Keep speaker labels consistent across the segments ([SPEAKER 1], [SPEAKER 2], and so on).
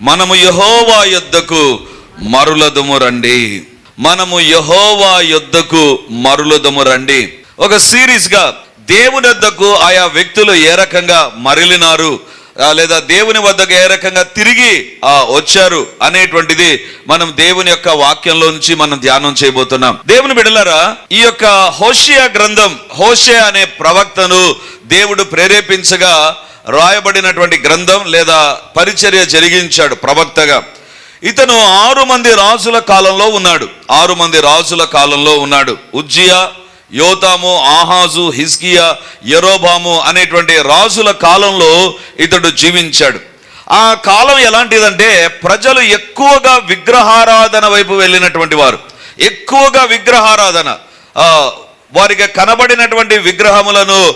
[SPEAKER 1] మనము యహోవా యొద్దకు మరులదుము రండి. మనము యహోవా యొద్దకు మరులదుము రండి. ఒక సిరీస్గా దేవుని వద్దకు ఆయా వ్యక్తులు ఏ రకంగా మరలినారు? లేదా దేవుని వద్దకు ఏ రకంగా తిరిగి వచ్చారు అనేటువంటిది మనం దేవుని యొక్క వాక్యంలో నుంచి మనం ధ్యానం చేయబోతున్నాం. దేవుని బిడలరా ఈ యొక్క హోషియా గ్రంథం హోషియా అనే ప్రవక్తను దేవుడు ప్రేరేపించగా రాయబడినటువంటి గ్రంథం లేదా పరిచర్య జరిగించాడు ప్రవక్తగా. ఇతను ఆరు మంది రాజుల కాలంలో ఉన్నాడు. ఆరు మంది రాజుల కాలంలో ఉన్నాడు. ఉజ్జియా యోతాము ఆహాజు హిస్కియా యరోబాము అనేటువంటి రాజుల కాలంలో ఇతడు జీవించాడు. ఆ కాలం ఎలాంటిదంటే ప్రజలు ఎక్కువగా విగ్రహారాధన వైపు వెళ్ళినటువంటి వారు. ఎక్కువగా విగ్రహారాధన. వారికి కనబడినటువంటి విగ్రహములను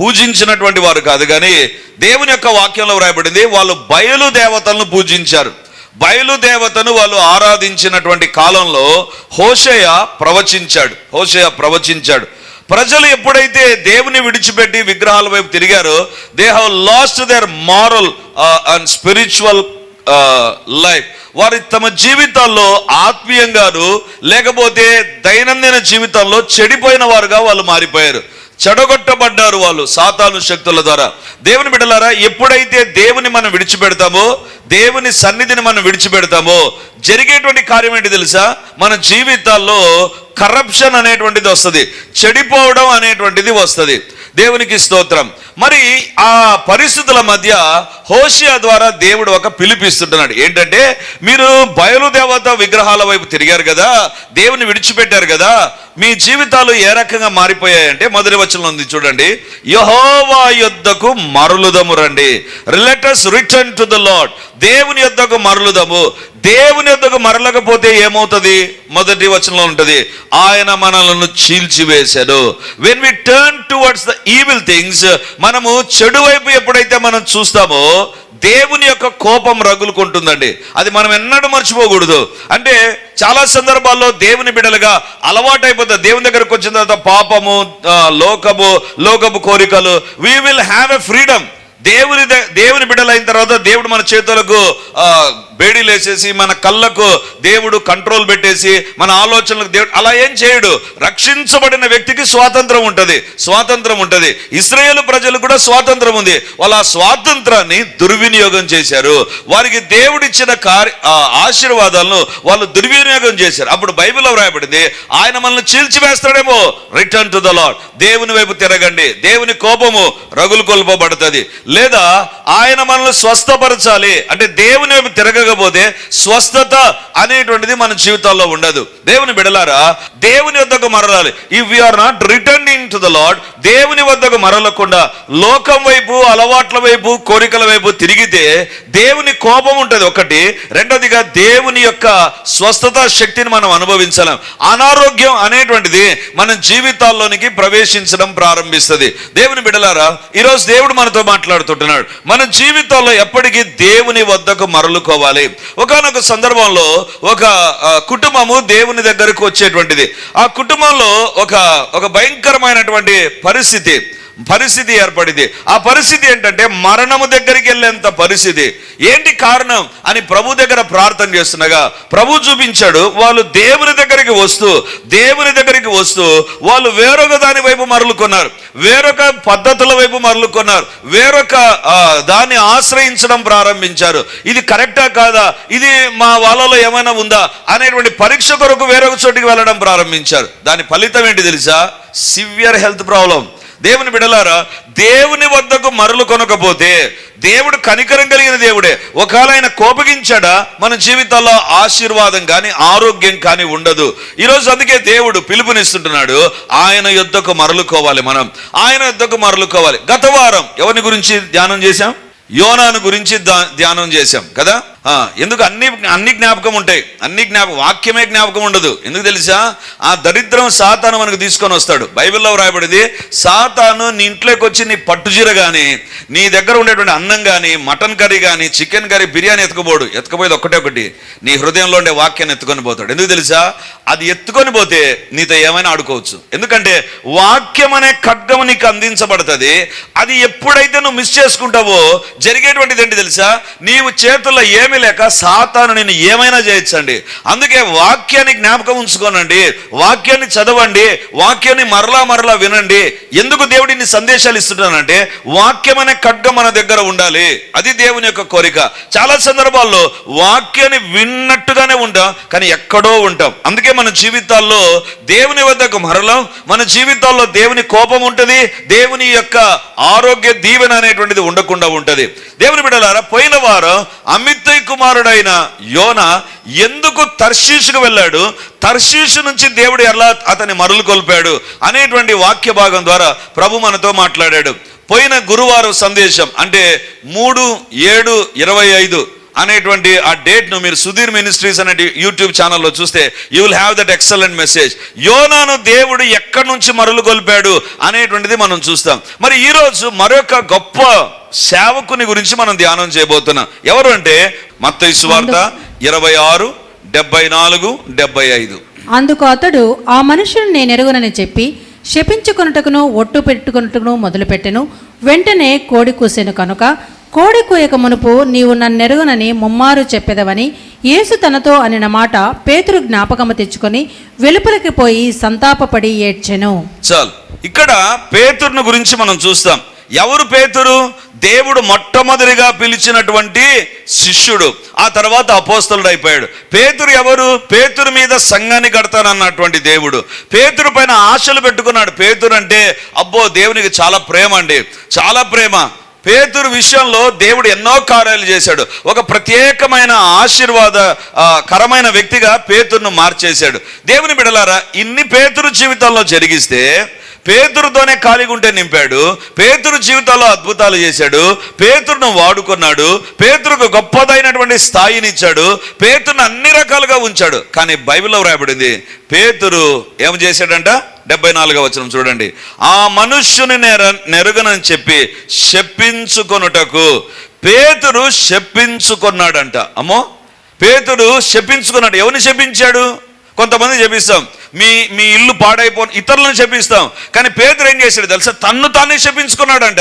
[SPEAKER 1] పూజించినటువంటి వారు కాదు కానీ దేవుని యొక్క వాక్యంలో వ్రాయబడింది వాళ్ళు బయలు దేవతలను పూజించారు. బయలుదేవతను వాళ్ళు ఆరాధించినటువంటి కాలంలో హోషయ ప్రవచించాడు. హోషయ ప్రవచించాడు. ప్రజలు ఎప్పుడైతే దేవుని విడిచిపెట్టి విగ్రహాల వైపు తిరిగారో they have lost their moral and spiritual life వారి తమ జీవితాల్లో ఆత్మీయంగాను లేకపోతే దైనందిన జీవితంలో చెడిపోయిన వారుగా వాళ్ళు మారిపోయారు. చెడగొట్టబడ్డారు వాళ్ళు సాతాను శక్తుల ద్వారా. దేవుని బిడ్డలారా ఎప్పుడైతే దేవుని మనం విడిచిపెడతామో దేవుని సన్నిధిని మనం విడిచిపెడతామో జరిగేటువంటి కార్యం ఏంటి తెలుసా? మన జీవితాల్లో కరప్షన్ అనేటువంటిది వస్తుంది చెడిపోవడం అనేటువంటిది వస్తుంది. దేవునికి స్తోత్రం. మరి ఆ పరిస్థితుల మధ్య హోషియా ద్వారా దేవుడు ఒక పిలిపిస్తుంటున్నాడు. ఏంటంటే మీరు బయలుదేవత విగ్రహాల వైపు తిరిగారు కదా దేవుని విడిచిపెట్టారు కదా మీ జీవితాలు ఏ రకంగా మారిపోయాయంటే మొదటి వచనం ఉంది చూడండి. యహోవా యుద్ధకు మరలుదము రండి. Let us return to the lord దేవుని యొద్దకు మరలుదము. దేవుని యొద్దకు మరలకపోతే ఏమవుతుంది? మొదటి వచనంలో ఉంటుంది ఆయన మనలను చీల్చివేశాడు. When we turn towards the evil things మనము చెడు వైపు ఎప్పుడైతే మనం చూస్తామో దేవుని యొక్క కోపం రగులుకుంటుందండి. అది మనం ఎన్నడూ మర్చిపోకూడదు. అంటే చాలా సందర్భాల్లో దేవుని బిడలుగా అలవాటైపోతుంది దేవుని దగ్గరకు వచ్చిన తర్వాత పాపము లోకము లోకపు కోరికలు we will have a freedom దేవుని దేవుని బిడ్డలైన తర్వాత దేవుడు మన చేతులకు ఆ, మన కళ్ళకు దేవుడు కంట్రోల్ పెట్టేసి మన ఆలోచనలకు దేవుడు అలా ఏం చేయడు. రక్షించబడిన వ్యక్తికి స్వాతంత్రం ఉంటుంది. స్వాతంత్రం ఉంటుంది. ఇస్రాయేల్ ప్రజలు కూడా స్వాతంత్రం ఉంది. వాళ్ళ ఆ స్వాతంత్రాన్ని దుర్వినియోగం చేశారు. వారికి దేవుడిచ్చిన కార్య ఆశీర్వాదాలను వాళ్ళు దుర్వినియోగం చేశారు. అప్పుడు బైబిల్లో వ్రాయబడింది ఆయన మనల్ని చీల్చివేస్తాడేమో. రిటర్న్ టు ద లాడ్ దేవుని వైపు తిరగండి. దేవుని కోపము రగులు కొల్పబడుతుంది లేదా ఆయన మనల్ని స్వస్థపరచాలి. అంటే దేవుని వైపు తిరగ తిరగకపోతే స్వస్థత అనేటువంటిది మన జీవితాల్లో ఉండదు. దేవుని బిడలారా దేవుని వద్దకు మరలాలి. If are not returning to the lord దేవుని వద్దకు మరలకుండా లోకం వైపు అలవాట్ల వైపు కోరికల వైపు తిరిగితే దేవుని కోపం ఉంటుంది. ఒకటి. రెండోదిగా దేవుని యొక్క స్వస్థత శక్తిని మనం అనుభవించలేం. అనారోగ్యం అనేటువంటిది మన జీవితాల్లోనికి ప్రవేశించడం ప్రారంభిస్తుంది. దేవుని బిడలారా ఈరోజు దేవుడు మనతో మాట్లాడుతుంటున్నాడు. మన జీవితాల్లో ఎప్పటికీ దేవుని వద్దకు మరలుకోవాలి. ఒకనొక సందర్భంలో ఒక కుటుంబము దేవుని దగ్గరకు వచ్చేటువంటిది. ఆ కుటుంబంలో ఒక ఒక భయంకరమైనటువంటి పరిస్థితి. పరిస్థితి ఏర్పడింది. ఆ పరిస్థితి ఏంటంటే మరణము దగ్గరికి వెళ్ళేంత పరిస్థితి. ఏంటి కారణం? అని ప్రభు దగ్గర ప్రార్థన చేస్తుండగా ప్రభు చూపించాడు వాళ్ళు దేవుని దగ్గరికి వస్తూ దేవుని దగ్గరికి వస్తూ వాళ్ళు వేరొక దాని వైపు మరలుకున్నారు. వేరొక పద్ధతుల వైపు మరలుకున్నారు. వేరొక దాన్ని ఆశ్రయించడం ప్రారంభించారు. ఇది కరెక్టా కాదా? ఇది మా వాళ్ళలో ఏమైనా ఉందా? అనేటువంటి పరీక్ష కొరకు వేరొక చోటికి వెళ్ళడం ప్రారంభించారు. దాని ఫలితం ఏంటి తెలుసా? Severe health problem. దేవుని బిడలారా దేవుని వద్దకు మరలు కొనకపోతే దేవుడు కనికరం కలిగిన దేవుడే. ఒకవేళ ఆయన కోపగించాడా మన జీవితాల్లో ఆశీర్వాదం కానీ ఆరోగ్యం కానీ ఉండదు. ఈరోజు అందుకే దేవుడు పిలుపునిస్తుంటున్నాడు ఆయన యుద్ధకు మరలుకోవాలి మనం. ఆయన యుద్ధకు మరలుకోవాలి గత వారం ఎవరిని గురించి ధ్యానం చేశాం? యోనాను గురించి ధ్యానం చేశాం కదా? ఎందుకు అన్ని అన్ని జ్ఞాపకం ఉంటాయి. అన్ని జ్ఞాపకం వాక్యమే జ్ఞాపకం ఉండదు. ఎందుకు తెలుసా? ఆ దరిద్రం సాతాను మనకు తీసుకొని వస్తాడు. బైబిల్లో వ్రాయబడింది సాతాను నీ ఇంట్లోకి వచ్చి నీ పట్టుచీర కానీ నీ దగ్గర ఉండేటువంటి అన్నం కానీ మటన్ కర్రీ కానీ చికెన్ కర్రీ బిర్యానీ ఎత్తుకుపోడు. ఎత్తుకుపోయేది ఒక్కటే ఒకటి నీ హృదయంలో ఉండే వాక్యాన్ని ఎత్తుకొని పోతాడు. ఎందుకు తెలుసా? అది ఎత్తుకొని పోతే నీతో ఏమైనా ఆడుకోవచ్చు. ఎందుకంటే వాక్యం అనే ఖడ్గం నీకు అందించబడుతుంది. అది ఎప్పుడైతే నువ్వు మిస్ చేసుకుంటావో జరిగేటువంటిది ఏంటి తెలుసా? నీవు చేతుల్లో ఏమీ లేక సాతాను నేను ఏమైనా చేయొచ్చండి. అందుకే వాక్యాన్ని జ్ఞాపకం ఉంచుకోనండి. వాక్యాన్ని చదవండి. వాక్యాన్ని మరలా మరలా వినండి. ఎందుకు దేవుడిని సందేశాలు ఇస్తున్నానంటే వాక్యం అనే ఖడ్గం మన దగ్గర ఉండాలి. అది దేవుని యొక్క కోరిక. చాలా సందర్భాల్లో వాక్యాన్ని విన్నట్టుగానే ఉంటాం కానీ ఎక్కడో ఉంటాం. అందుకే మన జీవితాల్లో దేవుని వద్దకు మరలం మన జీవితాల్లో దేవుని కోపం ఉంటుంది దేవుని యొక్క ఆరోగ్య దీవెన అనేటువంటిది ఉండకుండా ఉంటుంది. దేవుని బిడ్డలారా పోయిన వారం అమితయ్ కుమారుడైన యోన ఎందుకు తర్షీషుకు వెళ్ళాడు? తర్షీషు నుంచి దేవుడు ఎలా అతని మరులు కొల్పాడు? అనేటువంటి వాక్య భాగం ద్వారా ప్రభు మనతో మాట్లాడాడు. పోయిన గురువారం సందేశం అంటే మూడు ఏడు ఇరవై ఐదు అనేటువంటి ఆ డేట్ను మీరు సుధీర్ మినిస్ట్రీస్ అనే యూట్యూబ్ ఛానల్లో చూస్తే you will have that excellent message యోనాను దేవుడు ఎక్కడి నుంచి మరులు కొల్పాడు అనేటువంటిది మనం చూస్తాం. మరి ఈరోజు మరొక గొప్ప సేవకుని గురించి మనం ధ్యానం చేయబోతున్నాం. ఎవరు అంటే? మత్తైసు వార్త ఇరవై ఆరు డెబ్బై నాలుగు డెబ్బై ఐదు.
[SPEAKER 2] అందుకు అతడు ఆ మనుషుని నేను ఎరుగునని చెప్పి శపించుకొనుటకును ఒట్టు పెట్టుకొనుటకును మొదలుపెట్టెను. వెంటనే కోడి కూసెను కనుక కోడి కూయక మునుపు నీవు నన్నెరుగునని ముమ్మారు చెప్పెదవని యేసు తనతో అనిన మాట పేతురు జ్ఞాపకము తెచ్చుకొని వెలుపలికి పోయి సంతాపపడి ఏడ్చెను.
[SPEAKER 1] చాలు. ఇక్కడ పేతురుని గురించి మనం చూస్తాం. ఎవరు పేతురు? దేవుడు మొట్టమొదటిగా పిలిచినటువంటి శిష్యుడు. ఆ తర్వాత అపోస్తలుడు అయిపోయాడు పేతురు ఎవరు? పేతురు మీద సంఘాన్ని కడతానన్నటువంటి దేవుడు. పేతురు పైన ఆశలు పెట్టుకున్నాడు. పేతురు అంటే అబ్బో దేవునికి చాలా ప్రేమ అండి. చాలా ప్రేమ. పేతురు విషయంలో దేవుడు ఎన్నో కార్యాలు చేశాడు. ఒక ప్రత్యేకమైన ఆశీర్వాద కరమైన వ్యక్తిగా పేతురును మార్చేశాడు. దేవుని బిడలారా ఇన్ని పేతురు జీవితంలో జరిగిస్తే పేతురుతోనే ఖాళీగా ఉంటే నింపాడు పేతురు జీవితాల్లో అద్భుతాలు చేశాడు పేతురును వాడుకున్నాడు పేతురుకు గొప్పదైనటువంటి స్థాయిని ఇచ్చాడు పేతురును అన్ని రకాలుగా ఉంచాడు. కానీ బైబిల్లో వ్రాయబడింది పేతురు ఏం చేశాడంట? డెబ్బై నాలుగో వచనం చూడండి. ఆ మనుష్యుని నెర నెరుగనని చెప్పి శప్పించుకొనుటకు పేతుడు శప్పించుకున్నాడంట అమ్మో! పేతుడు శపించుకున్నాడు. ఎవరిని శపించాడు? కొంతమంది చెప్పిస్తాం మీ మీ ఇల్లు పాడైపో ఇతరులను శపిస్తాం. కానీ పేతురు ఏం చేశాడు తెలుసా? తన్ను తానే శపించుకున్నాడంట.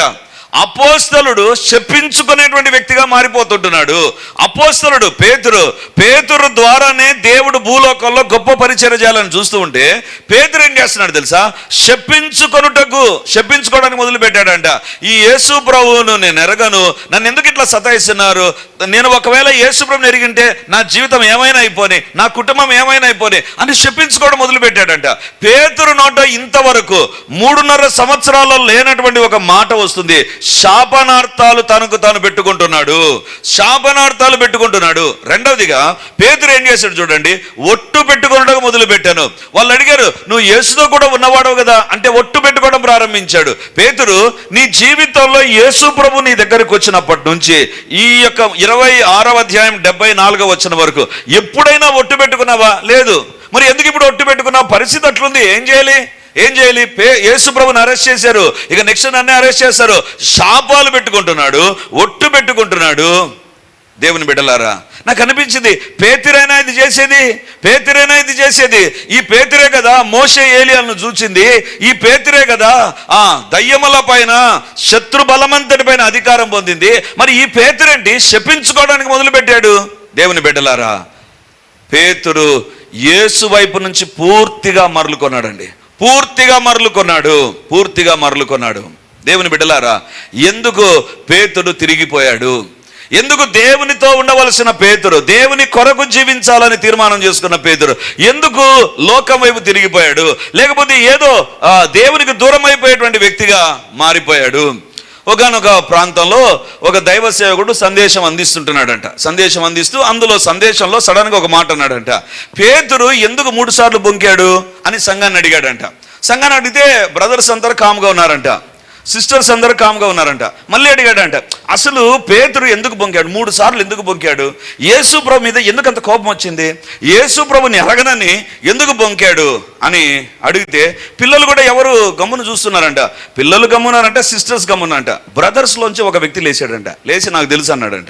[SPEAKER 1] అపోస్తలుడు శపించుకునేటువంటి వ్యక్తిగా మారిపోతుంటున్నాడు. అపోస్తలుడు పేతురు పేతురు ద్వారానే దేవుడు భూలోకంలో గొప్ప పరిచయం చేయాలని చూస్తూ ఉంటే పేతురు ఏం చేస్తున్నాడు తెలుసా? శపించుకొనుటకు శపించుకోవడానికి మొదలుపెట్టాడంట. ఈ యేసు ప్రభువును నేను ఎరగను నన్ను ఎందుకు ఇట్లా సతాయిస్తున్నారు? నేను ఒకవేళ యేసు ప్రభుని ఎరిగింటే నా జీవితం ఏమైనా అయిపోని నా కుటుంబం ఏమైనా అయిపోని అని శపించుకోవడం మొదలుపెట్టాడంట. పేతురు నోట ఇంతవరకు మూడున్నర సంవత్సరాలలో లేనటువంటి ఒక మాట వస్తుంది. శాపనార్థాలు తనకు తాను పెట్టుకుంటున్నాడు. శాపనార్థాలు పెట్టుకుంటున్నాడు. రెండవదిగా పేతురు ఏం చేశాడు చూడండి ఒట్టు పెట్టుకోవడం మొదలు పెట్టాను వాళ్ళు అడిగారు నువ్వు యేసుతో కూడా ఉన్నవాడవు కదా? అంటే ఒట్టు పెట్టుకోవడం ప్రారంభించాడు. పేతురు నీ జీవితంలో యేసు ప్రభు నీ దగ్గరకు వచ్చినప్పటి నుంచి ఈ యొక్క ఇరవై ఆరవ అధ్యాయం డెబ్బై నాలుగో వచ్చిన వరకు ఎప్పుడైనా ఒట్టు పెట్టుకున్నావా? లేదు. మరి ఎందుకు ఇప్పుడు ఒట్టు పెట్టుకున్నావు? పరిస్థితి అట్లుంది. ఏం చేయాలి? ఏం చేయాలి? పే యేసు ప్రభుని అరెస్ట్ చేశారు. ఇక నెక్స్ట్ నన్నే అరెస్ట్ చేస్తారు. శాపాలు పెట్టుకుంటున్నాడు ఒట్టు పెట్టుకుంటున్నాడు. దేవుని బిడ్డలారా నాకు అనిపించింది పేతిరైనా ఇది చేసేది? పేతిరైనా ఇది చేసేది? ఈ పేతిరే కదా మోసే ఏలియాలను చూచింది. ఈ పేతిరే కదా ఆ దయ్యముల పైన శత్రు బలమంతటి పైన అధికారం పొందింది. మరి ఈ పేతురేంటి? శపించుకోవడానికి మొదలుపెట్టాడు. దేవుని బిడ్డలారా పేతురు యేసు వైపు నుంచి పూర్తిగా మరలుకొన్నాడండి. పూర్తిగా మరలుకొన్నాడు పూర్తిగా మరలుకొన్నాడు దేవుని బిడ్డలారా ఎందుకు పేతుడు తిరిగిపోయాడు? ఎందుకు దేవునితో ఉండవలసిన పేతురు దేవుని కొరకు జీవించాలని తీర్మానం చేసుకున్న పేతురు ఎందుకు లోకం వైపు తిరిగిపోయాడు? లేకపోతే ఏదో ఆ, దేవునికి దూరం అయిపోయేటువంటి వ్యక్తిగా మారిపోయాడు. ఒకనొక ప్రాంతంలో ఒక దైవ సేవకుడు సందేశం అందిస్తుంటున్నాడంట. సందేశం అందిస్తూ అందులో సందేశంలో సడన్గా ఒక మాట అన్నాడంట. పేతురు ఎందుకు మూడు సార్లు బొంకాడు అని సంఘాన్ని అడిగాడంట. సంఘాన్ని అడిగితే బ్రదర్స్ అందరు కామ్గా ఉన్నారంట. సిస్టర్స్ అందరూ కామ్గా ఉన్నారంట. మళ్ళీ అడిగాడంట అసలు పేతురు ఎందుకు బొంకాడు? మూడు సార్లు ఎందుకు బొంకాడు? యేసు ప్రభు మీద ఎందుకు అంత కోపం వచ్చింది? యేసు ప్రభుని ఎరగనని ఎందుకు బొంకాడు? అని అడిగితే పిల్లలు కూడా ఎవరు గమ్మును చూస్తున్నారంట? పిల్లలు గమ్మున్నారంట సిస్టర్స్ గమ్మునంట బ్రదర్స్లోంచి ఒక వ్యక్తి లేచాడంట. లేచి నాకు తెలుసు అన్నాడంట.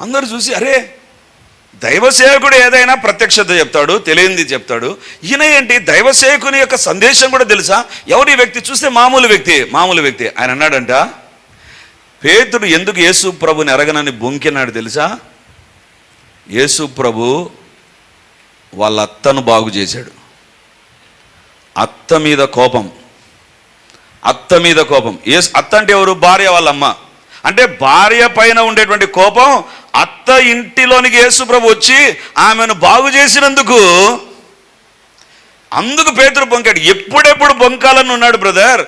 [SPEAKER 1] అందరూ చూసి అరే దైవ సేవకుడు ఏదైనా ప్రత్యక్షత చెప్తాడు తెలియంది చెప్తాడు. ఈయన ఏంటి? దైవ సేవకుని యొక్క సందేశం కూడా తెలుసా? ఎవరి వ్యక్తి? చూస్తే మామూలు వ్యక్తి మామూలు వ్యక్తి. ఆయన అన్నాడంట పేతుడు ఎందుకు యేసు ప్రభుని ఎరగనని బొంకినాడు తెలుసా? యేసు ప్రభు వాళ్ళ అత్తను బాగు చేశాడు. అత్త మీద కోపం అత్త మీద కోపం. ఏ అత్త అంటే ఎవరు? భార్య వాళ్ళమ్మ అంటే భార్య పైన ఉండేటువంటి కోపం అత్త ఇంటిలోనికి యేసుప్రభు వచ్చి ఆమెను బాగు చేసినందుకు అందుకు పేతురు బొంకాడు. ఎప్పుడెప్పుడు బొంకాలని ఉన్నాడు బ్రదర్?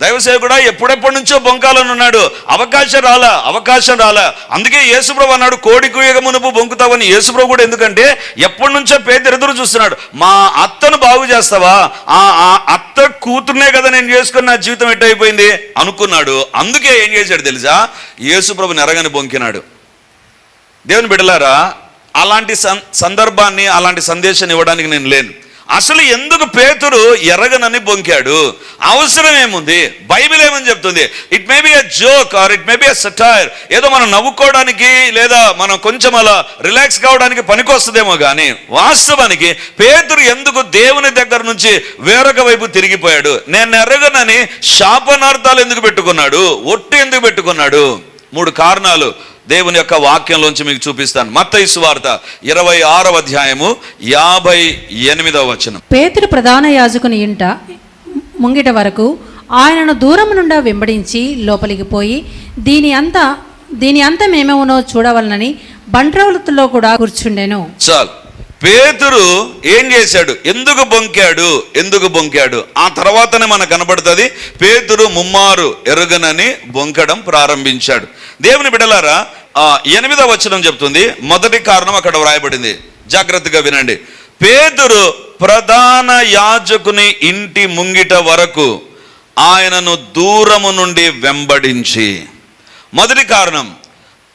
[SPEAKER 1] దైవసేవకుడా ఎప్పుడెప్పటి నుంచో బొంకాలని ఉన్నాడు? అవకాశం రాలా అవకాశం రాలా. అందుకే యేసుప్రభు అన్నాడు కోడి కుయగ మునుపు బొంకుతావని. యేసుప్రభు కూడా ఎందుకంటే ఎప్పటి నుంచో పేదరు ఎదురు చూస్తున్నాడు. మా అత్తను బాగు చేస్తావా? ఆ ఆ అత్త కూతురునే కదా నేను చేసుకుని నా జీవితం ఎట్టయిపోయింది? అనుకున్నాడు. అందుకే ఏం చేశాడు తెలుసా? యేసుప్రభు నెరగని బొంకినాడు. దేవుని బిడలారా అలాంటి సం- సందర్భాన్ని అలాంటి సందేశాన్ని ఇవ్వడానికి నేను లేను. అసలు ఎందుకు పేతురు ఎరగనని బొంకాడు? అవసరం ఏముంది? బైబిల్ ఏమని చెప్తుంది? It may be a joke or it may be a satire ఏదో మనం నవ్వుకోవడానికి లేదా మనం కొంచెం అలా రిలాక్స్ కావడానికి పనికొస్తుందేమో కానీ వాస్తవానికి పేతురు ఎందుకు దేవుని దగ్గర నుంచి వేరొక వైపు తిరిగిపోయాడు? నేను ఎరగనని శాపనార్థాలు ఎందుకు పెట్టుకున్నాడు? ఒట్టు ఎందుకు పెట్టుకున్నాడు? మూడు కారణాలు. దేవుని యొక్క వాక్యంలోంచి మీకు చూపిస్తాను. మత్తయి సువార్త ఇరవై ఆరవ అధ్యాయము యాభై ఎనిమిదవ వచనం.
[SPEAKER 2] పేతురు ప్రధాన యాజకుని ఇంట ముంగిట వరకు ఆయనను దూరం నుండా వెంబడించి లోపలికి పోయి దీని అంత దీని అంతమేమవునో చూడవలనని బంట్రవులతో కూడా కూర్చుండెను.
[SPEAKER 1] చాలు. పేతురు ఏం చేశాడు? ఎందుకు బొంకాడు? ఎందుకు బొంకాడు? ఆ తర్వాతనే మనకు కనబడుతుంది పేతురు ముమ్మారు ఎరుగనని బొంకడం ప్రారంభించాడు. దేవుని బిడలారా ఆ ఎనిమిదవ వచనం చెప్తుంది మొదటి కారణం అక్కడ వ్రాయబడింది. జాగ్రత్తగా వినండి. పేతురు ప్రధాన యాజకుని ఇంటి ముంగిట వరకు ఆయనను దూరము నుండి వెంబడించి మొదటి కారణం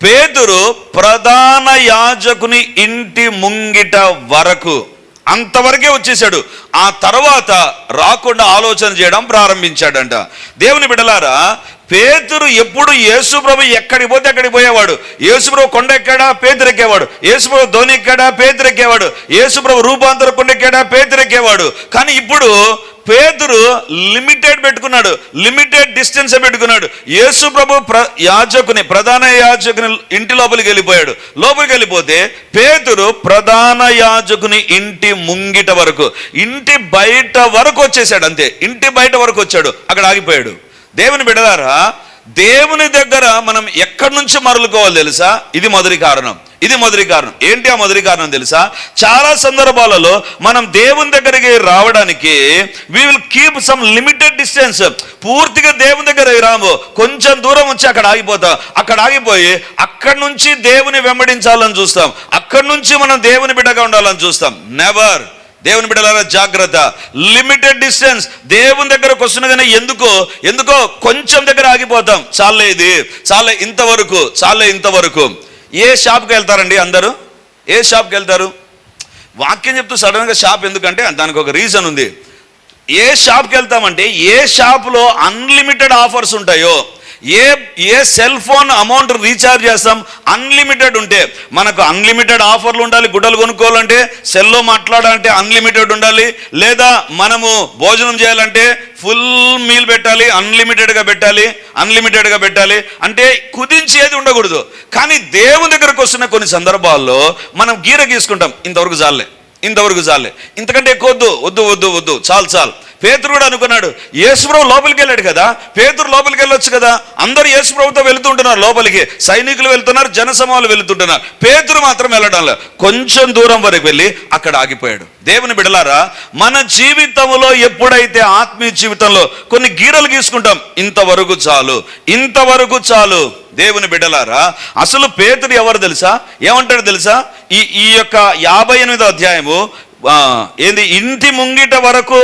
[SPEAKER 1] పేతురు ప్రధాన యాజకుని ఇంటి ముంగిట వరకు అంతవరకే వచ్చేసాడు ఆ తర్వాత రాకుండా ఆలోచన చేయడం ప్రారంభించాడంట. దేవుని బిడలారా పేతురు ఎప్పుడు యేసుప్రభు ఎక్కడికి పోతే అక్కడికి పోయేవాడు. యేసుప్రభు కొండ ఎక్కాడా? పేతురు ఎక్కేవాడు యేసుప్రభు ధోని ఎక్కాడా? పేతురు ఎక్కేవాడు యేసుప్రభు రూపాంతర కొండ ఎక్కాడా? పేదరెక్కేవాడు కానీ ఇప్పుడు పేదరు లిమిటెడ్ పెట్టుకున్నాడు లిమిటెడ్ డిస్టెన్స్ పెట్టుకున్నాడు. యేసు ప్రభు ప్ర యాజకుని ప్రధాన యాజకుని ఇంటి లోపలికి వెళ్ళిపోయాడు. లోపలికి వెళ్ళిపోతే పేదరు ప్రధాన యాజకుని ఇంటి ముంగిట వరకు ఇంటి బయట వరకు వచ్చేసాడు అంతే. ఇంటి బయట వరకు వచ్చాడు అక్కడ ఆగిపోయాడు. దేవుని బిడదారా దేవుని దగ్గర మనం ఎక్కడి నుంచి మరలుకోవాలి తెలుసా? ఇది మొదటి కారణం. ఇది మొదటి కారణం ఏంటి ఆ మొదటి కారణం తెలుసా? చాలా సందర్భాలలో మనం దేవుని దగ్గరికి రావడానికి we will keep some limited distance పూర్తిగా దేవుని దగ్గర రాము. కొంచెం దూరం వచ్చి అక్కడ ఆగిపోతాం. అక్కడ ఆగిపోయి అక్కడి నుంచి దేవుని వెంబడించాలని చూస్తాం. అక్కడి నుంచి మనం దేవుని బిడ్డగా ఉండాలని చూస్తాం. నెవర్ దేవుని బిడ్డలారా జాగ్రత్త. లిమిటెడ్ డిస్టెన్స్ దేవుని దగ్గరకు వస్తున్నగానే ఎందుకో? ఎందుకో? కొంచెం దగ్గర ఆగిపోతాం. చాలే ఇది. చాలే ఇంతవరకు. చాలే ఇంతవరకు. ఏ షాప్కి వెళ్తారండి అందరూ? ఏ షాప్కి వెళ్తారు? వాక్యం చెప్తూ సడన్గా షాప్ ఎందుకంటే దానికి ఒక రీజన్ ఉంది. ఏ షాప్కి వెళ్తామంటే ఏ షాప్లో అన్లిమిటెడ్ ఆఫర్స్ ఉంటాయో ఏ ఏ సెల్ ఫోన్ అమౌంట్ రీఛార్జ్ చేస్తాం? అన్లిమిటెడ్ ఉంటే. మనకు అన్లిమిటెడ్ ఆఫర్లు ఉండాలి గుడ్డలు కొనుక్కోవాలంటే సెల్లో మాట్లాడాలంటే అన్లిమిటెడ్ ఉండాలి. లేదా మనము భోజనం చేయాలంటే ఫుల్ మీల్ పెట్టాలి అన్లిమిటెడ్గా పెట్టాలి అన్లిమిటెడ్గా పెట్టాలి. అంటే కుదించేది ఉండకూడదు. కానీ దేవుని దగ్గరకు వస్తున్న కొన్ని సందర్భాల్లో మనం గీర గీసుకుంటాం. ఇంతవరకు చాలే ఇంతవరకు చాలే. ఇంతకంటే ఎక్కువ వద్దు వద్దు వద్దు వద్దు. చాలు చాలు. పేతురు కూడా అనుకున్నాడు యేసుప్రభు లోపలికి వెళ్ళాడు కదా పేతురు లోపలికి వెళ్ళొచ్చు కదా అందరూ యేసుప్రభుతో వెళుతుంటున్నారు లోపలికి సైనికులు వెళ్తున్నారు జనసమూహాలు వెళుతుంటున్నారు పేతురు మాత్రం వెళ్ళడం లేదు. కొంచెం దూరం వరకు వెళ్ళి అక్కడ ఆగిపోయాడు. దేవుని బిడలారా మన జీవితంలో ఎప్పుడైతే ఆత్మీయ జీవితంలో కొన్ని గీరలు గీసుకుంటాం ఇంతవరకు చాలు ఇంతవరకు చాలు. దేవుని బిడ్డలారా అసలు పేతుడు ఎవరు తెలుసా? ఏమంటాడు తెలుసా? ఈ ఈ యొక్క యాభై ఎనిమిదో అధ్యాయము ఏంది ఇంటి ముంగిట వరకు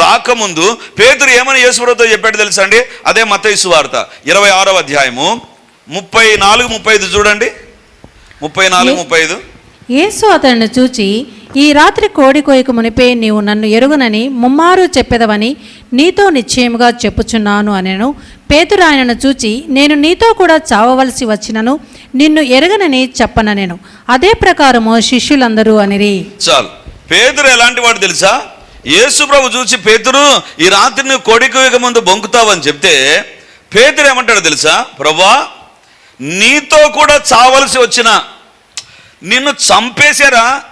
[SPEAKER 1] రాకముందు పేతురు ఏమని యేసుప్రభుతో చెప్పాడు తెలుసా అండి అదే మతైసు వార్త ఇరవై ఆరో అధ్యాయము ముప్పై నాలుగు ముప్పై ఐదు చూడండి. ముప్పై నాలుగు ముప్పై ఐదు
[SPEAKER 2] యేసు అతన్ని చూచి ఈ రాత్రి కోడి కోయకు మునిపే నీవు నన్ను ఎరుగునని ముమ్మారు చెప్పెదవని నీతో నిశ్చయముగా చెప్పుచున్నాను అనెను. పేతురు ఆయనను చూచి నేను నీతో కూడా చావవలసి వచ్చినను నిన్ను ఎరగనని చెప్పననెను. అదే ప్రకారము శిష్యులందరూ అనిరి.
[SPEAKER 1] చాలు. పేతురు ఎలాంటి వాడు తెలుసా? యేసు ప్రభు చూసి పేతురు ఈ రాత్రి నువ్వు కోడికి ముందు బొంకుతావని చెప్తే పేతురు ఏమంటాడు తెలుసా? ప్రభా నీతో కూడా చావలసి వచ్చిన నిన్ను చంపేశారా?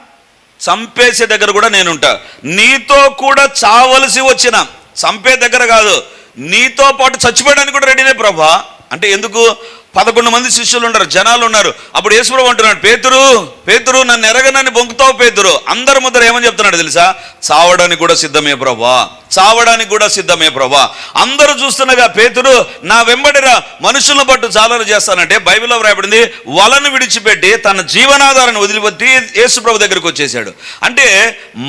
[SPEAKER 1] చంపేసే దగ్గర కూడా నేనుంటా. నీతో కూడా చావలసి వచ్చిన చంపే దగ్గర కాదు నీతో పాటు చచ్చిపోయడానికి కూడా రెడీనే ప్రభా. అంటే ఎందుకు? పదకొండు మంది శిష్యులు ఉన్నారు జనాలు ఉన్నారు. అప్పుడు యేసుప్రభు అంటున్నాడు పేతురు పేతురు నన్ను ఎరగనని బొంకుతావు పేతురు. అందరి ముద్ర ఏమని చెప్తున్నాడు తెలుసా? చావడానికి కూడా సిద్ధమే ప్రభా చావడానికి కూడా సిద్ధమే ప్రభా. అందరూ చూస్తున్నగా పేతురు నా వెంబడిరా మనుషులను పట్టు చాలన చేస్తానంటే బైబిల్లో వ్రాయబడింది వలను విడిచిపెట్టి తన జీవనాధారాన్ని వదిలిపెట్టి యేసుప్రభు దగ్గరికి వచ్చేసాడు అంటే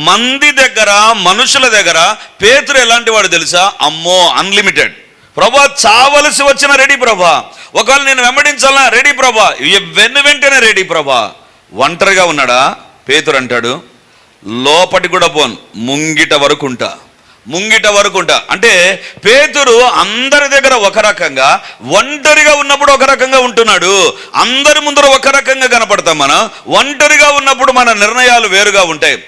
[SPEAKER 1] మంది దగ్గర మనుషుల దగ్గర పేతురు ఎలాంటి వాడు తెలుసా? అమ్మో అన్లిమిటెడ్ ప్రభా చావలసి వచ్చిన రెడీ ప్రభా. ఒకవేళ నేను వెంబడించాలా రెడీ ప్రభా. వెన్ను వెంటనే రెడీ ప్రభా. ఒంటరిగా ఉన్నాడా? పేతురు అంటాడు. లోపటి కూడా పోను. ముంగిట వరకు ఉంటా. ముంగిట వరకు ఉంటా అంటే పేతురు అందరి దగ్గర ఒక రకంగా ఒంటరిగా ఉన్నప్పుడు ఒక రకంగా ఉంటున్నాడు. అందరి ముందర ఒక రకంగా కనపడతాం మనం. ఒంటరిగా ఉన్నప్పుడు మన నిర్ణయాలు వేరుగా ఉంటాయి.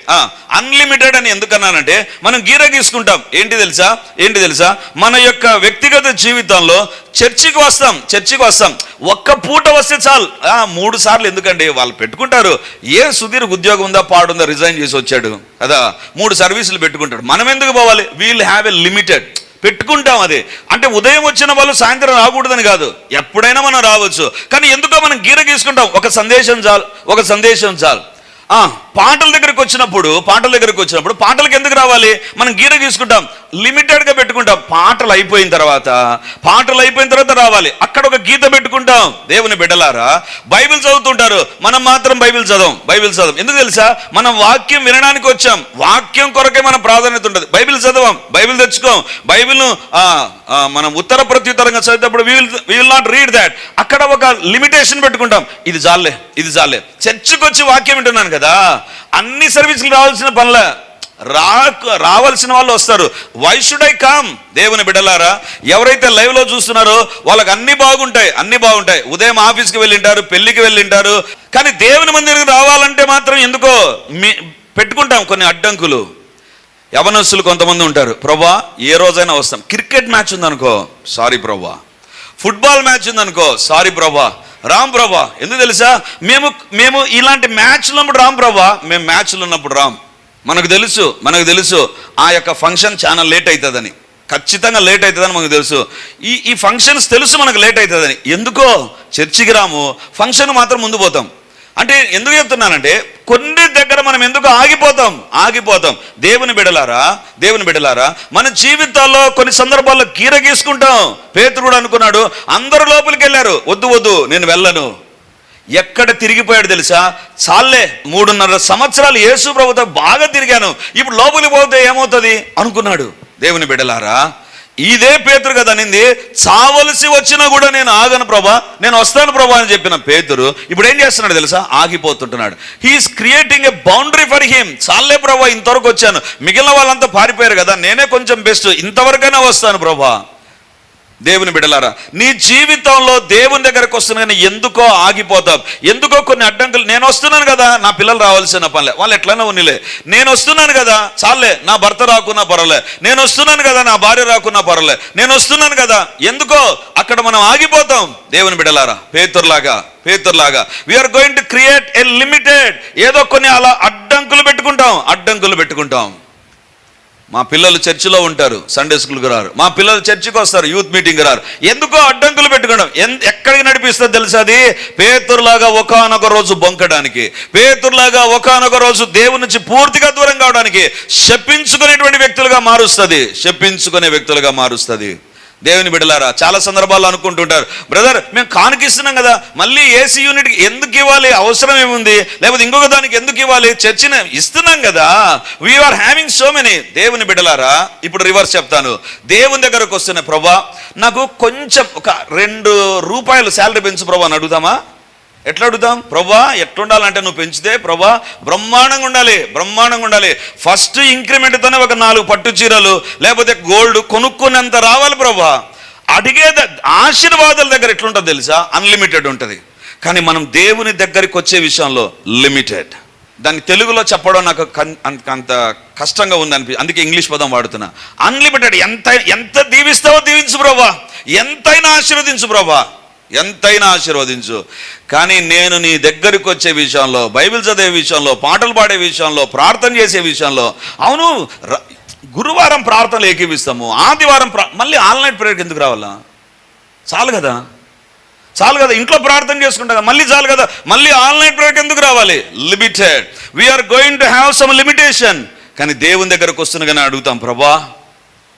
[SPEAKER 1] అన్లిమిటెడ్ అని ఎందుకన్నానంటే మనం గీర గీసుకుంటాం. ఏంటి తెలుసా? ఏంటి తెలుసా? మన యొక్క వ్యక్తిగత జీవితంలో చర్చికి వస్తాం చర్చికి వస్తాం. ఒక్క పూట వస్తే చాలు. ఆ, మూడు సార్లు ఎందుకండి? వాళ్ళు పెట్టుకుంటారు. ఏ సుధీర్ ఉద్యోగం ఉందా పాడుందా రిజైన్ చేసి వచ్చాడు. కదా? మూడు సర్వీసులు పెట్టుకుంటాడు. మనం ఎందుకు పోవాలి? వీల్ హ్యావ్ ఎ లిమిటెడ్ పెట్టుకుంటాం అది. అంటే ఉదయం వచ్చిన వాళ్ళు సాయంత్రం రాకూడదని కాదు. ఎప్పుడైనా మనం రావచ్చు. కానీ ఎందుకో మనం గీర గీసుకుంటాం. ఒక సందేశం చాలు. ఒక సందేశం చాలు. ఆ, పాటల దగ్గరకు వచ్చినప్పుడు పాటల దగ్గరకు వచ్చినప్పుడు పాటలకు ఎందుకు రావాలి? మనం గీర గీసుకుంటాం. లిమిటెడ్గా పెట్టుకుంటాం. పాటలు అయిపోయిన తర్వాత పాటలు అయిపోయిన తర్వాత రావాలి. అక్కడ ఒక గీత పెట్టుకుంటాం. దేవుని బిడ్డలారా బైబిల్ చదువుతుంటారు. మనం మాత్రం బైబిల్ చదవం బైబిల్ చదవం. ఎందుకు తెలుసా? మనం వాక్యం వినడానికి వచ్చాం. వాక్యం కొరకే మన ప్రాధాన్యత ఉంటుంది బైబిల్ చదవం బైబిల్ తెచ్చుకోం. బైబిల్ను మనం ఉత్తర ప్రత్యుత్తరంగా చదివేటప్పుడు will will not read that అక్కడ ఒక లిమిటేషన్ పెట్టుకుంటాం. ఇది చాలే ఇది చాలే. చర్చికి వచ్చి వాక్యం వింటున్నాను కదా. అన్ని సర్వీసులు రావాల్సిన పనులే. రా రావాల్సిన వాళ్ళు వస్తారు. వై షుడ్ ఐ దేవుని బిడ్డలారా ఎవరైతే లైవ్లో చూస్తున్నారో వాళ్ళకి అన్ని బాగుంటాయి అన్ని బాగుంటాయి. ఉదయం ఆఫీస్కి వెళ్ళింటారు పెళ్ళికి వెళ్ళింటారు. కానీ దేవుని మందిరికి రావాలంటే మాత్రం ఎందుకో మీ పెట్టుకుంటాం కొన్ని అడ్డంకులు. యవనస్సులు కొంతమంది ఉంటారు. ప్రభా ఏ రోజైనా వస్తాం. క్రికెట్ మ్యాచ్ ఉందనుకో సారీ ప్రభా. ఫుట్బాల్ మ్యాచ్ ఉందనుకో సారీ ప్రభా. రామ్ ప్రభా. ఎందుకు తెలుసా? మేము మేము ఇలాంటి మ్యాచ్లు ఉన్నప్పుడు రామ్ ప్రభా. మేము మ్యాచ్లు ఉన్నప్పుడు రామ్. మనకు తెలుసు మనకు తెలుసు ఆ యొక్క ఫంక్షన్ చాలా లేట్ అవుతుందని ఖచ్చితంగా లేట్ అవుతుందని మనకు తెలుసు. ఈ ఈ ఫంక్షన్స్ తెలుసు మనకు లేట్ అవుతుందని ఎందుకో? చర్చికి రాము ఫంక్షన్ మాత్రం ముందు పోతాం. అంటే ఎందుకు చెప్తున్నానంటే కొన్ని దగ్గర మనం ఎందుకు ఆగిపోతాం? ఆగిపోతాం. దేవుని బిడలారా దేవుని బిడలారా మన జీవితాల్లో కొన్ని సందర్భాల్లో గీర గీసుకుంటాం. పేతురు కూడా అనుకున్నాడు అందరు లోపలికి వెళ్ళారు. వద్దు వద్దు నేను వెళ్ళను. ఎక్కడ తిరిగిపోయాడు తెలుసా? చాలే మూడున్నర సంవత్సరాలు యేసు ప్రభుతో బాగా తిరిగాను. ఇప్పుడు లోపలికి పోతే ఏమవుతుంది? అనుకున్నాడు. దేవుని బిడలారా ఇదే పేతురు కదా అనింది చావలసి వచ్చినా కూడా నేను ఆగను ప్రభా నేను వస్తాను ప్రభా అని చెప్పిన పేతురు ఇప్పుడు ఏం చేస్తున్నాడు తెలుసా? ఆగిపోతుంటున్నాడు. He is creating a boundary for him చాలే ప్రభా ఇంతవరకు వచ్చాను. మిగిలిన వాళ్ళంతా పారిపోయారు కదా నేనే కొంచెం బెస్ట్ ఇంతవరకైనా వస్తాను ప్రభా. దేవుని బిడలారా నీ జీవితంలో దేవుని దగ్గరకు వస్తున్నా కానీ ఎందుకో ఆగిపోతావు? ఎందుకో కొన్ని అడ్డంకులు నేను వస్తున్నాను కదా నా పిల్లలు రావాల్సిన పనిలే. వాళ్ళు ఎట్లనే ఉన్నిలే. నేను వస్తున్నాను కదా చాలే నా భర్త రాకున్నా పర్వాలే. నేను వస్తున్నాను కదా నా భార్య రాకున్నా పర్వాలే. నేను వస్తున్నాను కదా ఎందుకో అక్కడ మనం ఆగిపోతాం? దేవుని బిడలారా పేతుర్లాగా పేతుర్లాగా. We are going to create a limited ఏదో కొన్ని అలా అడ్డంకులు పెట్టుకుంటాం అడ్డంకులు పెట్టుకుంటాం. మా పిల్లలు చర్చిలో ఉంటారు సండే స్కూల్కి రారు. మా పిల్లలు చర్చికి వస్తారు యూత్ మీటింగ్ రారు. ఎందుకో అడ్డంకులు పెట్టుకోవడం ఎన్ ఎక్కడికి నడిపిస్తుందో తెలుసా అది? పేతురులాగా ఒకనొక రోజు బొంకడానికి పేతురులాగా ఒకనొక రోజు దేవుని నుంచి పూర్తిగా దూరం కావడానికి శపించుకునేటువంటి వ్యక్తులుగా మారుస్తుంది. శపించుకునే వ్యక్తులుగా మారుస్తుంది. దేవుని బిడలారా చాలా సందర్భాల్లో అనుకుంటుంటారు బ్రదర్ మేము కానుకిస్తున్నాం కదా మళ్ళీ ఏసీ యూనిట్ ఎందుకు ఇవ్వాలి? అవసరం ఏముంది? లేకపోతే ఇంకొక దానికి ఎందుకు ఇవ్వాలి? చర్చిన ఇస్తున్నాం కదా వీఆర్ హ్యావింగ్ సో మెనీ దేవుని బిడలారా ఇప్పుడు రివర్స్ చెప్తాను. దేవుని దగ్గరకు వస్తున్న ప్రభా నాకు కొంచెం ఒక రెండు రూపాయలు శాలరీ పెంచు ప్రభా అని అడుగుతామా? ఎట్లా అడుగుతాం ప్రభా ఎట్లుండాలంటే నువ్వు పెంచితే ప్రభా బ్రహ్మాండంగా ఉండాలి బ్రహ్మాండంగా ఉండాలి. ఫస్ట్ ఇంక్రిమెంట్తోనే ఒక నాలుగు పట్టు చీరలు లేకపోతే గోల్డ్ కొనుక్కునేంత రావాలి ప్రభా. అడిగే ద- ఆశీర్వాదాల దగ్గర ఎట్లుంటుంది తెలుసా? అన్లిమిటెడ్ ఉంటుంది. కానీ మనం దేవుని దగ్గరికి వచ్చే విషయంలో లిమిటెడ్ దాన్ని తెలుగులో చెప్పడం నాకు అంత అంత కష్టంగా ఉంది అనిపి అందుకే ఇంగ్లీష్ పదం వాడుతున్నా. అన్లిమిటెడ్ ఎంత ఎంత దీవిస్తావో దీవించు ప్రభా. ఎంతైనా ఆశీర్వదించు ప్రభా. ఎంతైనా ఆశీర్వదించు. కానీ నేను నీ దగ్గరికి వచ్చే విషయంలో బైబిల్ చదివే విషయంలో పాటలు పాడే విషయంలో ప్రార్థన చేసే విషయంలో అవును ర- గురువారం ప్రార్థనలు ఏకీపిస్తాము ఆదివారం మళ్ళీ ఆన్లైన్ ప్రేయర్కి ఎందుకు రావాలా? చాలు కదా. చాలు కదా ఇంట్లో ప్రార్థన చేసుకుంటా కదా, మళ్ళీ చాలు కదా మళ్ళీ ఆన్లైన్ ప్రేయర్కి ఎందుకు రావాలి? Limited we are going to have some limitation కానీ దేవుని దగ్గరకు వస్తున్నగానే అడుగుతాం ప్రభా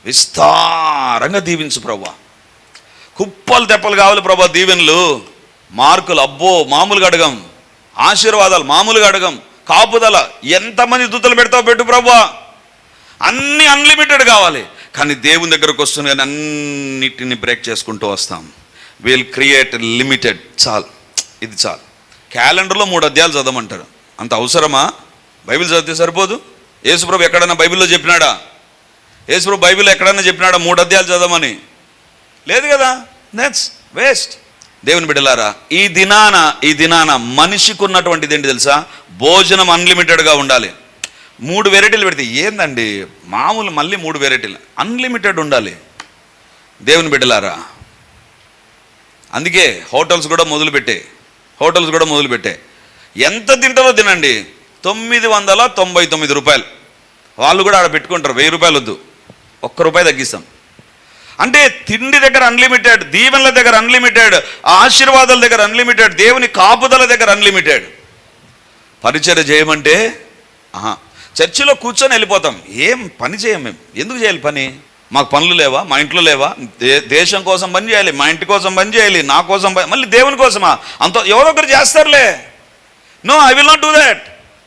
[SPEAKER 1] విస్తారంగా దీవించు ప్రభా. కుప్పలు తెప్పలు కావాలి ప్రభా దీవెనలు. మార్కులు అబ్బో మామూలుగా అడగం. ఆశీర్వాదాలు మామూలుగా అడగం. కాపుదల ఎంతమంది దూతలు పెడతావు పెట్టు ప్రభా. అన్ని అన్లిమిటెడ్ కావాలి. కానీ దేవుని దగ్గరకు వస్తుంది కానీ అన్నిటిని బ్రేక్ చేసుకుంటూ వస్తాం. విల్ క్రియేట్ లిమిటెడ్ చాలు. ఇది చాలు. క్యాలెండర్లో మూడు అధ్యాయాలు చదవమంటారు అంత అవసరమా? బైబిల్ చదివితే సరిపోదు? యేసుప్రభు ఎక్కడన్నా బైబిల్లో చెప్పినాడా? యేసుప్రభు బైబిల్ ఎక్కడన్నా చెప్పినాడా? మూడు అధ్యాయాలు చదవమని. లేదు కదా? నెట్స్ వేస్ట్ దేవుని బిడ్డలారా ఈ దినాన ఈ దినాన మనిషికి ఉన్నటువంటిది ఏంటి తెలుసా? భోజనం అన్లిమిటెడ్గా ఉండాలి. మూడు వెరైటీలు పెడితే ఏందండి? మామూలు మళ్ళీ మూడు వెరైటీలు అన్లిమిటెడ్ ఉండాలి. దేవుని బిడ్డలారా అందుకే హోటల్స్ కూడా మొదలుపెట్టే హోటల్స్ కూడా మొదలుపెట్టే. ఎంత తింటారో తినండి. తొమ్మిది వందల తొంభై తొమ్మిది రూపాయలు. వాళ్ళు కూడా ఆడ పెట్టుకుంటారు. వెయ్యి రూపాయలు వద్దు ఒక్క రూపాయి తగ్గిస్తాం. అంటే తిండి దగ్గర అన్లిమిటెడ్ దీవెనల దగ్గర అన్లిమిటెడ్ ఆశీర్వాదాల దగ్గర అన్లిమిటెడ్ దేవుని కాపుదల దగ్గర అన్లిమిటెడ్ పరిచయం చేయమంటే ఆహా చర్చిలో కూర్చొని వెళ్ళిపోతాం. ఏం పని చేయం మేము? ఎందుకు చేయాలి పని? మాకు పనులు లేవా? మా ఇంట్లో లేవా? దే- దేశం కోసం పని చేయాలి మా ఇంటి కోసం పని చేయాలి నా కోసం మళ్ళీ దేవుని కోసమా? అంత ఎవరో ఒకరు చేస్తారులే. No I will not do that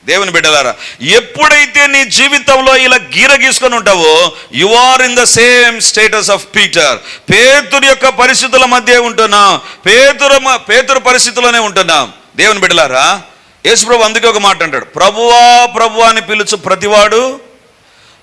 [SPEAKER 1] దేవుని బిడ్డలారా ఎప్పుడైతే నీ జీవితంలో ఇలా గీర గీసుకొని ఉంటావో you are in the same status of Peter పేతురు యొక్క పరిస్థితుల మధ్య ఉంటున్నాం పేతురు పేతురు పరిస్థితుల్లోనే ఉంటున్నాం. దేవుని బిడ్డలారా యేసుప్రభు అందుకే ఒక మాట అంటాడు ప్రభువా ప్రభు అని పిలుచు ప్రతివాడు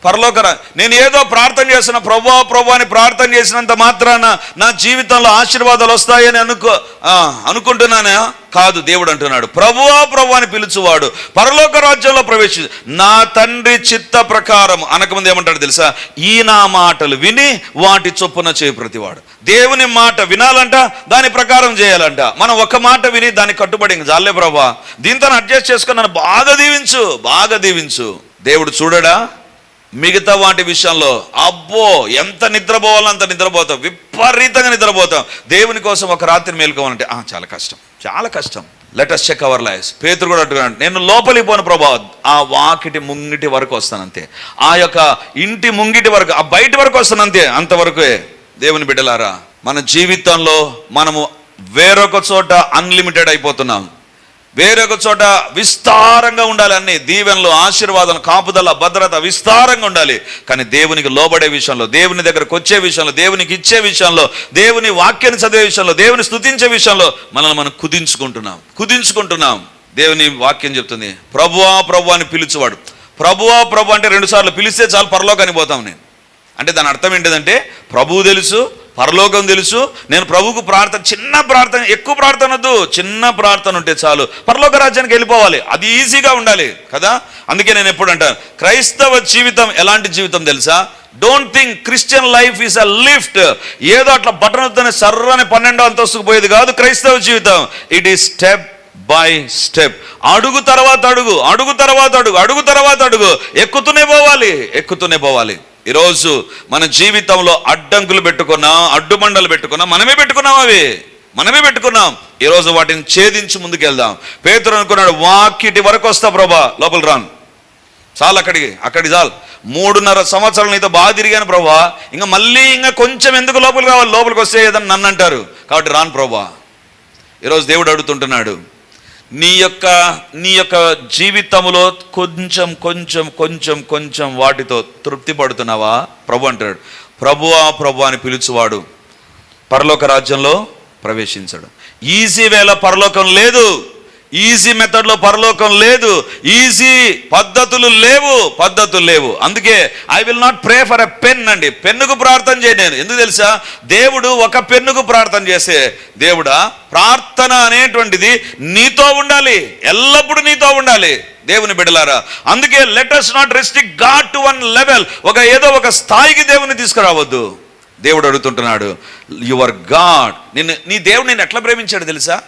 [SPEAKER 1] పరలోకర నేను ఏదో ప్రార్థన చేసిన ప్రభా ప్రభు అని ప్రార్థన చేసినంత మాత్రాన నా జీవితంలో ఆశీర్వాదాలు వస్తాయని అనుకో ఆ, అనుకుంటున్నానా? కాదు దేవుడు అంటున్నాడు ప్రభువా ప్రభు అని పిలుచువాడు పరలోక రాజ్యంలో ప్రవేశి నా తండ్రి చిత్త ప్రకారం అనకముందు ఏమంటాడు తెలుసా? ఈ నా మాటలు విని వాటి చొప్పున చేయ ప్రతివాడు. దేవుని మాట వినాలంట దాని ప్రకారం చేయాలంట. మనం ఒక మాట విని దాన్ని కట్టుబడి ఇంక జాలే ప్రభా దీంతో అడ్జస్ట్ చేసుకుని నన్ను బాగా దీవించు బాగా దీవించు. దేవుడు చూడడా? మిగతా వాటి విషయంలో అబ్బో ఎంత నిద్రపోవాలో అంత నిద్రపోతాం. విపరీతంగా నిద్రపోతాం. దేవుని కోసం ఒక రాత్రి మేలుకోవాలంటే చాలా కష్టం. చాలా కష్టం. Let us check our life పేతురు కూడా అంటున్నాడు నేను లోపలికి పోను ప్రభా. ఆ వాకిటి ముంగిటి వరకు వస్తానంతే ఆ యొక్క ఇంటి ముంగిటి వరకు ఆ బయట వరకు వస్తానంతే అంతవరకే దేవుని బిడ్డలారా మన జీవితంలో మనము వేరొక చోట అన్లిమిటెడ్ అయిపోతున్నాం. వేరొక చోట విస్తారంగా ఉండాలి అన్ని దీవెనలు ఆశీర్వాదం కాపుదల భద్రత విస్తారంగా ఉండాలి. కానీ దేవునికి లోబడే విషయంలో దేవుని దగ్గరకు వచ్చే విషయంలో దేవునికి ఇచ్చే విషయంలో దేవుని వాక్యాన్ని చదివే విషయంలో దేవుని స్థుతించే విషయంలో మనల్ని మనం కుదించుకుంటున్నాం. కుదించుకుంటున్నాం. దేవుని వాక్యం చెప్తుంది ప్రభువా ప్రభు అని పిలుచువాడు. ప్రభువా ప్రభు అంటే రెండు సార్లు పిలిస్తే చాలు పరలోకానికి పోతాం నేను. అంటే దాని అర్థం ఏంటిదంటే ప్రభువు తెలుసు పరలోకం తెలుసు. నేను ప్రభుకు ప్రార్థన చిన్న ప్రార్థన ఎక్కువ ప్రార్థన వద్దు. చిన్న ప్రార్థన ఉంటే చాలు. పరలోక రాజ్యానికి వెళ్ళిపోవాలి. అది ఈజీగా ఉండాలి కదా? అందుకే నేను ఎప్పుడు అంటాను క్రైస్తవ జీవితం ఎలాంటి జీవితం తెలుసా? Don't think Christian life is a lift ఏదో అట్లా బటన్ వద్దనే సర్రని పన్నెండో అంతస్తుకు పోయేది కాదు క్రైస్తవ జీవితం. It is step by step అడుగు తర్వాత అడుగు అడుగు తర్వాత అడుగు అడుగు తర్వాత అడుగు. ఎక్కుతూనే పోవాలి ఎక్కుతూనే పోవాలి. ఈరోజు మన జీవితంలో అడ్డంకులు పెట్టుకున్నా అడ్డుమండలు పెట్టుకున్నా మనమే పెట్టుకున్నాం అవి. మనమే పెట్టుకున్నాం. ఈరోజు వాటిని ఛేదించి ముందుకెళ్దాం. పేతురు అనుకున్నాడు వాకిటి వరకు వస్తా ప్రభా లోపల రాను. చాలు అక్కడికి అక్కడికి చాలు. మూడున్నర సంవత్సరాలు నీతో బాగా తిరిగాను ప్రభా. ఇంకా మళ్ళీ ఇంకా కొంచెం ఎందుకు లోపలికి రావాలి? లోపలికి వస్తే ఏదని నన్ను అంటారు. కాబట్టి రాను ప్రభా. ఈరోజు దేవుడు అడుగుతుంటున్నాడు నీ యొక్క నీ యొక్క జీవితంలో కొంచెం కొంచెం కొంచెం కొంచెం వాటితో తృప్తి పడుతున్నావా? ప్రభు అంటాడు ప్రభువా ప్రభు అని పిలుచువాడు. పరలోక రాజ్యంలో ప్రవేశించడు. ఈజీ వేళ పరలోకం లేదు. ఈజీ మెథడ్లో పరలోకం లేదు ఈజీ పద్ధతులు లేవు పద్ధతులు లేవు. అందుకే I will not pray for a pen అండి. పెన్నుకు ప్రార్థన చేయలేను ఎందుకు తెలుసా? దేవుడు ఒక పెన్నుకు ప్రార్థన చేసే దేవుడా ప్రార్థన అనేటువంటిది నీతో ఉండాలి. ఎల్లప్పుడూ నీతో ఉండాలి దేవుని బిడలారా అందుకే let us not restrict God to one level ఒక ఏదో ఒక స్థాయికి దేవుని తీసుకురావద్దు. దేవుడు అడుగుతుంటున్నాడు యువర్ గాడ్ నిన్ను నీ దేవుడు నేను ఎట్లా ప్రేమించాడు తెలుసా?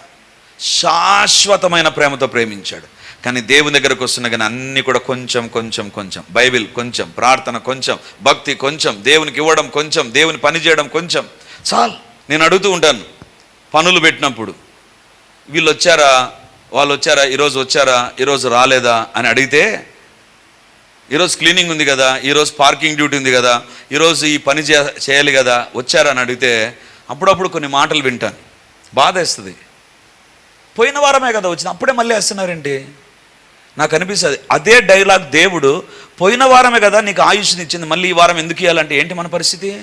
[SPEAKER 1] శాశ్వతమైన ప్రేమతో ప్రేమించాడు. కానీ దేవుని దగ్గరకు వస్తున్న కానీ అన్ని కూడా కొంచెం కొంచెం కొంచెం. బైబిల్ కొంచెం ప్రార్థన కొంచెం భక్తి కొంచెం దేవునికి ఇవ్వడం కొంచెం దేవుని పని చేయడం కొంచెం. చాలు. నేను అడుగుతూ ఉంటాను. పనులు పెట్టినప్పుడు వీళ్ళు వచ్చారా? వాళ్ళు వచ్చారా? ఈరోజు వచ్చారా? ఈరోజు రాలేదా? అని అడిగితే ఈరోజు క్లీనింగ్ ఉంది కదా? ఈరోజు పార్కింగ్ డ్యూటీ ఉంది కదా? ఈరోజు ఈ పని చేయాలి కదా? వచ్చారా? అని అడిగితే అప్పుడప్పుడు కొన్ని మాటలు వింటాను. బాధ వేస్తుంది పోయిన వారమే కదా వచ్చింది అప్పుడే మళ్ళీ వేస్తున్నారండి నాకు అనిపిస్తుంది అదే డైలాగ్ దేవుడు పోయిన వారమే కదా నీకు ఆయుష్ని ఇచ్చింది మళ్ళీ ఈ వారం ఎందుకు ఇవ్వాలంటే ఏంటి మన పరిస్థితి?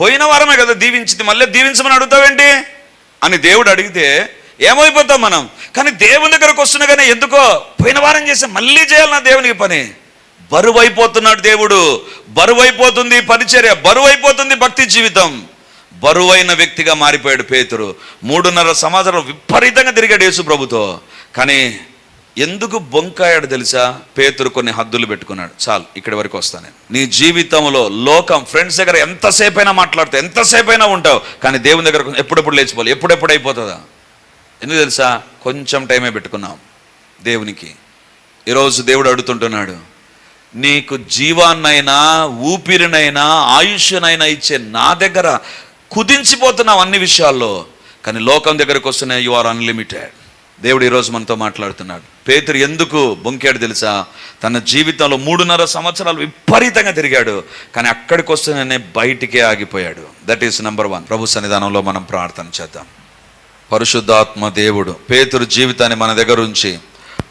[SPEAKER 1] పోయిన వారమే కదా దీవించింది మళ్ళీ దీవించమని అడుగుతావేంటి అని దేవుడు అడిగితే ఏమైపోతాం మనం? కానీ దేవుని దగ్గరకు వస్తున్నా కానీ ఎందుకో పోయిన వారం చేస్తే మళ్ళీ చేయాలి నా దేవునికి పని. బరువైపోతున్నాడు దేవుడు. బరువైపోతుంది పరిచర్య బరువైపోతుంది భక్తి జీవితం. బరువైన వ్యక్తిగా మారిపోయాడు పేతురు. మూడున్నర సంవత్సరం విపరీతంగా తిరిగాడు యేసు ప్రభుతో. కానీ ఎందుకు బొంకాయాడు తెలుసా? పేతురు కొన్ని హద్దులు పెట్టుకున్నాడు. చాలు ఇక్కడి వరకు వస్తాను నేను. నీ జీవితంలో లోకం ఫ్రెండ్స్ దగ్గర ఎంతసేపు అయినా మాట్లాడుతావు ఎంతసేపు అయినా ఉంటావు. కానీ దేవుని దగ్గర ఎప్పుడెప్పుడు లేచిపోవాలి? ఎప్పుడెప్పుడు అయిపోతుందా? ఎందుకు తెలుసా? కొంచెం టైమే పెట్టుకున్నాం దేవునికి. ఈరోజు దేవుడు అడుగుతుంటున్నాడు నీకు జీవాన్నైనా ఊపిరినైనా ఆయుష్నైనా ఇచ్చే నా దగ్గర కుదించిపోతున్నావు అన్ని విషయాల్లో. కానీ లోకం దగ్గరకు వస్తున్న యు ఆర్ అన్లిమిటెడ్ దేవుడు ఈరోజు మనతో మాట్లాడుతున్నాడు. పేతురు ఎందుకు బొంకాడు తెలుసా? తన జీవితంలో మూడున్నర సంవత్సరాలు విపరీతంగా తిరిగాడు. కానీ అక్కడికి వస్తేనే బయటికే ఆగిపోయాడు. దట్ ఈస్ నెంబర్ వన్ ప్రభు సన్నిధానంలో మనం ప్రార్థన చేద్దాం. పరిశుద్ధాత్మ దేవుడు పేతురు జీవితాన్ని మన దగ్గర ఉంచి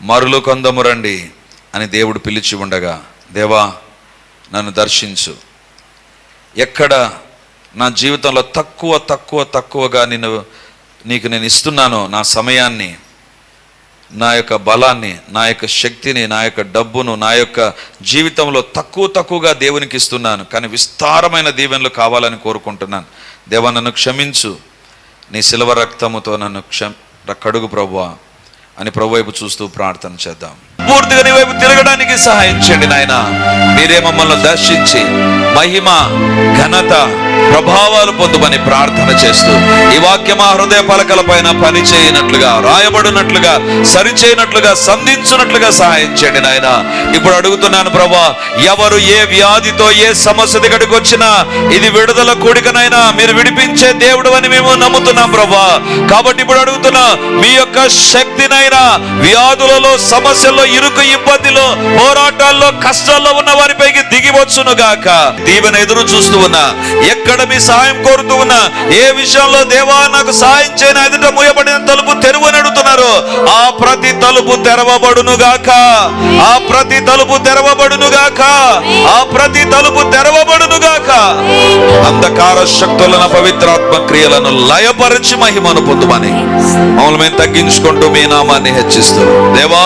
[SPEAKER 1] మరులు కొందము రండి అని దేవుడు పిలిచి ఉండగా దేవా నన్ను దర్శించు. ఎక్కడ నా జీవితంలో తక్కువ తక్కువ తక్కువగా నేను నీకు నేను ఇస్తున్నాను నా సమయాన్ని నా యొక్క బలాన్ని నా యొక్క శక్తిని నా యొక్క డబ్బును నా యొక్క జీవితంలో తక్కువ తక్కువగా దేవునికి ఇస్తున్నాను. కానీ విస్తారమైన దీవెనలు కావాలని కోరుకుంటున్నాను. దేవా నన్ను క్షమించు. నీ శిలవ రక్తముతో నన్ను క్షమ కడుగు ప్రభువా. అని ప్రభు వైపు చూస్తూ ప్రార్థన చేద్దాం. పూర్తిగా నీ వైపు తిరగడానికి సహాయం చేయండి నాయన. మీరే మమ్మల్ని దర్శించి మహిమ ఘనత ప్రభావాలు పొందుమని ప్రార్థన చేస్తూ ఈ వాక్యం ఆ హృదయ పలకల పైన పని చేయనట్లుగా రాయబడినట్లుగా సరిచేయనట్లుగా సంధించున్నట్లుగా సహాయం చేయండి నాయన. ఇప్పుడు అడుగుతున్నాను ప్రభా ఎవరు ఏ వ్యాధితో ఏ సమస్య దగ్గరికి వచ్చినా ఇది విడుదల కూడికనైనా మీరు విడిపించే దేవుడు అని మేము నమ్ముతున్నాం ప్రభా. కాబట్టి ఇప్పుడు అడుగుతున్నా మీ యొక్క శక్తినైనా వ్యాధులలో సమస్యల్లో ఇరుకు ఇబ్బందిలో పోరాటాల్లో కష్టాల్లో ఉన్న వారిపైకి దిగివచ్చును గాక. దీవెన ఎదురు చూస్తూ ఉన్నా ఎక్కడ మీ సహాయం కోరుతూ ఉన్నా ఏ విషయంలో దేవా నాకు సహాయం చేయని ఎదుట మూయబడిన తలుపు తెరువని అడుగుతున్నారు ఆ ప్రతి తలుపు తెరవబడును గాక. ఆ ప్రతి తలుపు తెరవబడును గాక. ఆ ప్రతి తలుపు తెరవబడును గాక. అంధకార శక్తులను పవిత్రాత్మ క్రియలను లయపరిచి మహిమను పొందుమని. మమ్మల్ని మేము తగ్గించుకుంటూ మీ నామాన్ని హెచ్చిస్తూ దేవా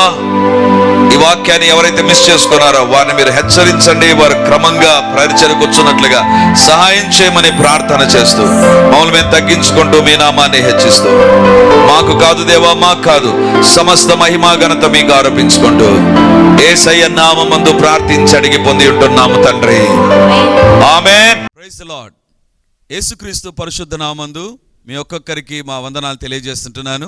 [SPEAKER 1] ఈ వాక్యాన్ని ఎవరైతే మిస్ చేసుకున్నారో వారిని మీరు హెచ్చరించండి. వారు క్రమంగా పరిచయకు వచ్చినట్లుగా సహాయం చేయమని ప్రార్థన చేస్తూ మమ్మల్ని మేము తగ్గించుకుంటూ మీ నామాన్ని హెచ్చిస్తూ మాకు కాదు దేవా మాకు కాదు సమస్త మహిమా ఘనత మీకు ఆరోపించుకుంటూ ఏ నామందు ప్రార్థించి అడిగి పొంది ఉంటున్నాము తండ్రి. ఆమె యేసుక్రీస్తు పరిశుద్ధ నామందు మీ ఒక్కొక్కరికి మా వందనాలు తెలియజేస్తుంటున్నాను.